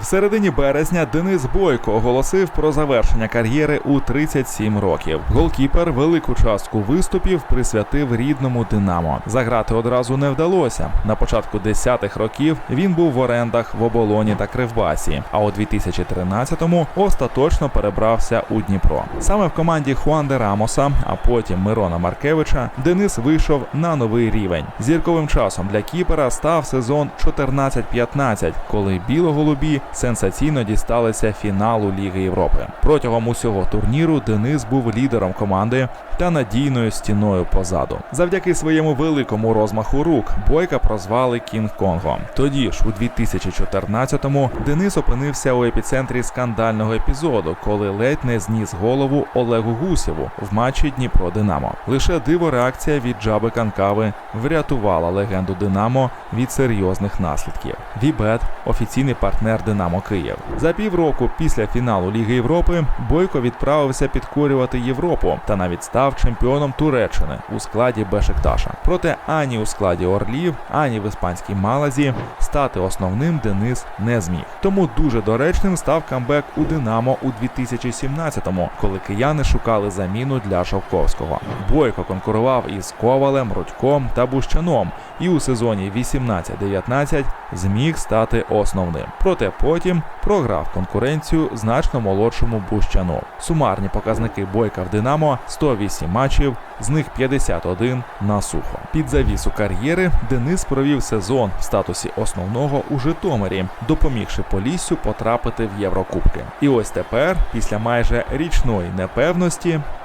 В середині березня Денис Бойко оголосив про завершення кар'єри у 37 років. Голкіпер велику частку виступів присвятив рідному Динамо. Заграти одразу не вдалося. На початку 10-х років він був в орендах в оболоні та Кривбасі. А у 2013-му остаточно перебрався у Дніпро. Саме в команді Хуан де Рамоса, а потім Мирона Маркевича, Денис вийшов на новий рівень. Зірковим часом для кіпера став сезон 14-15, коли білоголубі сенсаційно дісталися фіналу Ліги Європи. Протягом усього турніру Денис був лідером команди та надійною стіною позаду. Завдяки своєму великому розмаху рук Бойка прозвали Кінг Конго. Тоді ж, у 2014-му, Денис опинився у епіцентрі скандального епізоду, коли ледь не зніс голову Олегу Гусєву в матчі Дніпро Динамо. Лише диво реакція від Джаби Канкави врятувала легенду Динамо від серйозних наслідків. Вібет офіційний партнер Динамо Київ. За півроку після фіналу Ліги Європи Бойко відправився підкорювати Європу та навіть став чемпіоном Туреччини у складі Бешикташа. Проте ані у складі Орлів, ані в іспанській Малазі стати основним Денис не зміг. Тому дуже доречним став камбек у Динамо у 2017-му, коли кияни шукали заміну для Шовковського. Бойко конкурував із Ковалем, Рудьком та Бущаном, і у сезоні 18-19 зміг стати основним. Проте потім програв конкуренцію значно молодшому Бущану. Сумарні показники Бойка в Динамо 108 матчів, з них 51 на сухо. Під завісу кар'єри Денис провів сезон в статусі основного у Житомирі, допомігши Поліссю потрапити в Єврокубки. І ось тепер, після майже річної непевності,